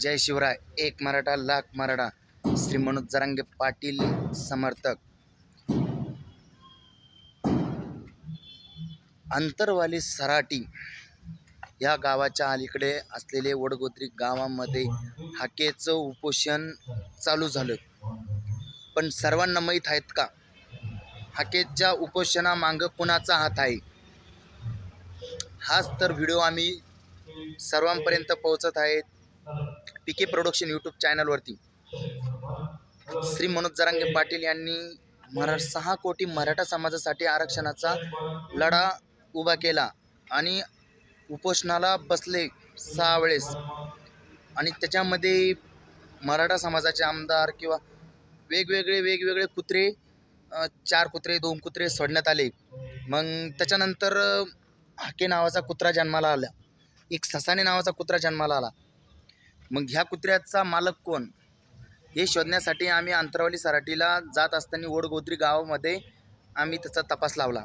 जय शिवराय एक मराठा लाख मराठा. श्री मनोज जरांगे पाटील समर्थक. अंतरवाली सराटी या गावाच्या अलीकडे असलेले वडगोत्री गावामध्ये हाकेचं उपोषण चालू झालं. पण सर्वांना माहीत आहेत का? हाकेच्या उपोषणामागं कुणाचा हात आहे? हाच तर व्हिडिओ आम्ही सर्वांपर्यंत पोहोचत आहेत. पी के प्रोडक्शन यूट्यूब चॅनलवरती श्री मनोज जरांगे पाटील यांनी मरा सहा कोटी मराठा समाजासाठी आरक्षणाचा लढा उभा केला आणि उपोषणाला बसले सहा वेळेस. आणि त्याच्यामध्ये मराठा समाजाचे आमदार किंवा वेगवेगळे वेगवेगळे कुत्रे चार कुत्रे दोन कुत्रे सोडण्यात आले. मग त्याच्यानंतर हाके नावाचा कुत्रा जन्माला आला. एक ससाने नावाचा कुत्रा जन्माला आला. मग ह्या कुत्र्याचा मालक कोण? हे शोधण्यासाठी आम्ही अंतरावली सराटीला जात असताना ओडगोद्री गावामध्ये आम्ही त्याचा तपास लावला.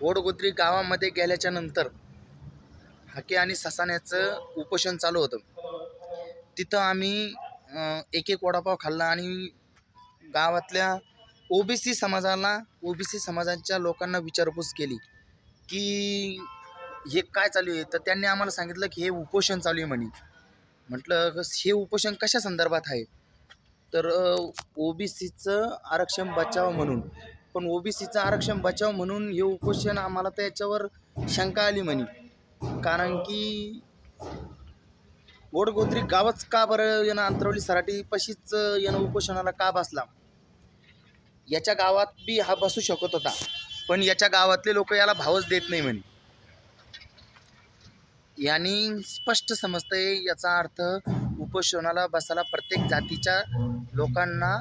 ओडगोद्री गावामध्ये गेल्याच्यानंतर हाके आणि ससाण्याचं उपोषण चालू होतं. तिथं आम्ही एक एक वडापाव खाल्ला आणि गावातल्या ओबीसी समाजाला ओबीसी समाजाच्या लोकांना विचारपूस केली की हे काय चालू आहे? तर त्यांनी आम्हाला सांगितलं की हे उपोषण चालू आहे म्हणे. म्हटलं "कस- हे उपोषण कशा संदर्भात आहे? तर ओबीसीचं आरक्षण बचाव म्हणून. पण ओबीसीचं आरक्षण बचाव म्हणून हे उपोषण आम्हाला त्याच्यावर शंका आली म्हणे. कारण की गोडगोत्री गावच का बरं यानं अंतरवली सराटी पशीच यानं उपोषणाला का बसला? याच्या गावात बी हा बसू शकत होता. पण याच्या गावातले लोक याला भावच देत नाही म्हणे. यांनी स्पष्ट समजतंय याचा अर्थ उपोषणाला बसायला प्रत्येक जातीच्या लोकांना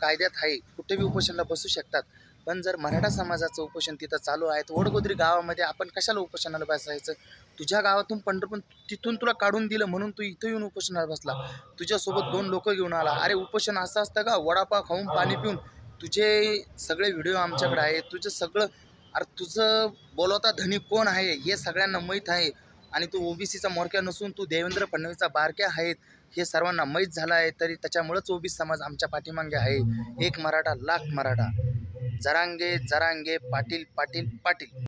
कायद्यात आहे. कुठेही उपोषणाला बसू शकतात. पण जर मराठा समाजाचं उपोषण तिथं चालू आहे तर वडगोद्री गावामध्ये आपण कशाला उपोषणाला बसायचं? तुझ्या गावातून पंढरपूर तिथून तुला काढून दिलं म्हणून तू इथं येऊन उपोषणाला बसला. तुझ्यासोबत दोन लोक घेऊन आला. अरे उपोषण असं असतं का? वडापाव खाऊन पाणी पिऊन. तुझे सगळे व्हिडिओ आमच्याकडे आहे तुझं सगळं अरे तुझं बोलवता धनी कोण आहे? हे सगळ्यांना माहीत आहे. आणि तू ओबीसीचा मोरक्या नसून तू देवेंद्र फडणवीसचा बारक्या आहेत. हे सर्वांना माहीत झालं आहे तरी त्याच्यामुळंच ओबीसी समाज आमच्या पाठीमागे आहे. एक मराठा लाख मराठा. जरांगे जरांगे पाटील पाटील पाटील.